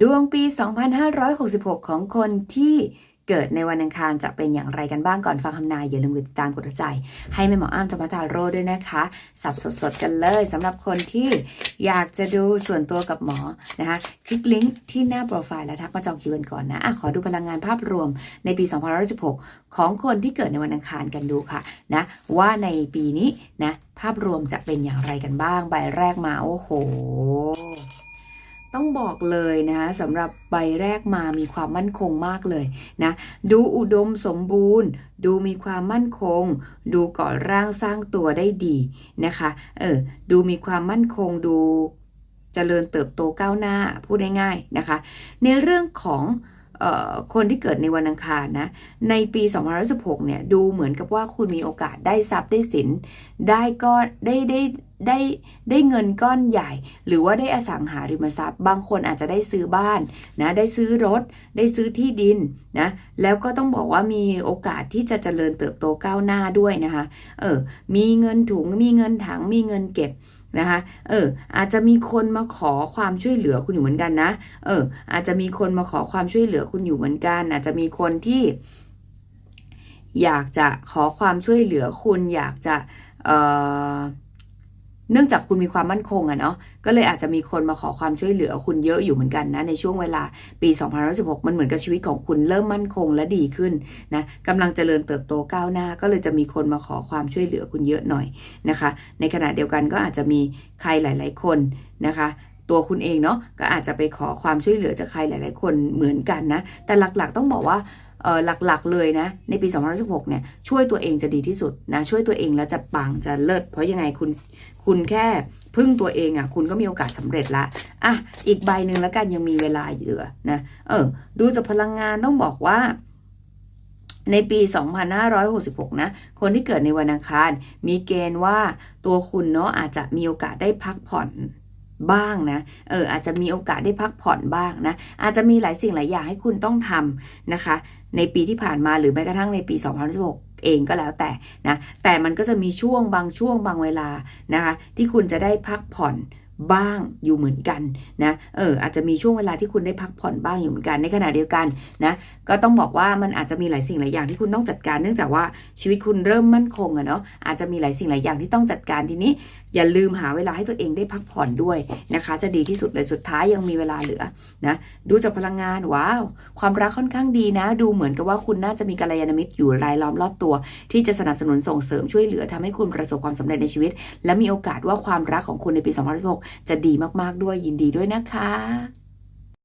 ดวงปี 2566 ของคนที่เกิดในวันอังคารจะเป็นอย่างไรกันบ้างก่อนฟังคำนายอย่าลืมกดติดตามกดหัวใจ ให้แม่หมออ้ามธรรมทาโร่ด้วยนะคะ สับสดๆกันเลยสำหรับคนที่อยากจะดูส่วนตัวกับหมอนะคะ คลิกลิงก์ที่หน้าโปรไฟล์แล้วทักมาจองคิวกันก่อนนะอะขอดูพลังงานภาพรวมในปี 2566ของคนที่เกิดในวันอังคารกันดูค่ะนะว่าในปีนี้นะภาพรวมจะเป็นอย่างไรกันบ้างใบแรกมาโอ้โห บอกเลยนะคะสำหรับใบแรกมามีความมั่นคงมากเลยนะดูอุดมสมบูรณ์ ดูมีความมั่นคง ดูก่อร่างสร้างตัวได้ดีนะคะเออดูมีความมั่นคงดูเจริญเติบโตก้าวหน้าพูดง่ายๆนะคะ ในเรื่องของ คนที่เกิดในวันอังคารนะ ในปี2016เนี่ยดูเหมือนกับว่าคุณมีโอกาสได้ทรัพย์ได้สิน ได้ก็ได้ได้ได้ได้เงินก้อนใหญ่ หรือว่าได้อสังหาริมทรัพย์ บางคนอาจจะได้ซื้อบ้านนะได้ซื้อรถ ได้ซื้อที่ดินนะแล้วก็ต้องบอกว่ามีโอกาสที่จะเจริญเติบโตก้าวหน้าด้วยนะคะเออมีเงินถุงมีเงินถังมีเงินเก็บ นะคะ เออ อาจจะมีคนมาขอความช่วยเหลือคุณอยู่เหมือนกันนะ เออ อาจจะมีคนมาขอความช่วยเหลือคุณอยู่เหมือนกัน อาจจะมีคนที่ อยากจะขอความช่วยเหลือคุณ อยากจะ เอ่อ เนื่องจากคุณมีความมั่นคงอะเนาะก็เลยอาจจะมีคนมาขอความช่วยเหลือคุณเยอะอยู่เหมือนกันนะในช่วงเวลาปี2016มันเหมือนกับชีวิตของคุณเริ่มมั่นคงและดีขึ้นนะกำลังเจริญเติบโตก้าวหน้า ก็เลยจะมีคนมาขอความช่วยเหลือคุณเยอะหน่อยนะคะ ในขณะเดียวกันก็อาจจะมีใครหลาย ๆ คนนะคะ ตัวคุณเองเนาะก็อาจจะไปขอความช่วยเหลือจากใครหลาย ๆ คนเหมือนกันนะ แต่หลักๆ ต้องบอกว่าเออหลักๆ เลยนะ ในปี 2016 เนี่ย ช่วยตัวเองจะดีที่สุดนะ ช่วยตัวเองแล้วจะปังจะเลิศ เพราะยังไงคุณ คุณแค่พึ่งตัวเองอะ่ะ คุณก็มีโอกาสสำเร็จละ อะ อีกใบหนึ่งแล้วกันยังมีเวลาเหลือนะ เออ ดูจากพลังงานต้องบอกว่า ในปี 2566 นะ คนที่เกิดในวันอังคาร มีเกณฑ์ว่าตัวคุณเนาะอาจจะมีโอกาสได้พักผ่อน บ้างนะ เอออาจจะมีโอกาสได้พักผ่อนบ้างนะ อาจจะมีหลายสิ่งหลายอย่างให้คุณต้องทำนะคะ ในปีที่ผ่านมาหรือแม้กระทั่งในปี 2016เองก็แล้วแต่นะแต่มันก็จะมีช่วงบางช่วงบางเวลานะคะที่คุณจะได้พักผ่อน บ้างอยู่เหมือนกันนะเอออาจจะมีช่วงเวลาที่คุณได้พักผ่อนบ้างอยู่เหมือนกัน ในขณะเดียวกันนะก็ต้องบอกว่ามันอาจจะมีหลายสิ่งหลายอย่างที่คุณต้องจัดการ เนื่องจากว่าชีวิตคุณเริ่มมั่นคงอะเนาะอาจจะมีหลายสิ่งหลายอย่างที่ต้องจัดการทีนี้ อย่าลืมหาเวลาให้ตัวเองได้พักผ่อนด้วยนะคะ จะดีที่สุดเลยสุดท้ายยังมีเวลาเหลือนะดูจากพลังงานว้าว ความรักค่อนข้างดีนะ ดูเหมือนกับว่าคุณน่าจะมีกัลยาณมิตรอยู่รายล้อมรอบตัว ที่จะสนับสนุนส่งเสริมช่วยเหลือทำให้คุณประสบความสำเร็จในชีวิต และมีโอกาสว่าความรักของคุณในปี 2016จะดีมากๆด้วยยินดีด้วยนะคะ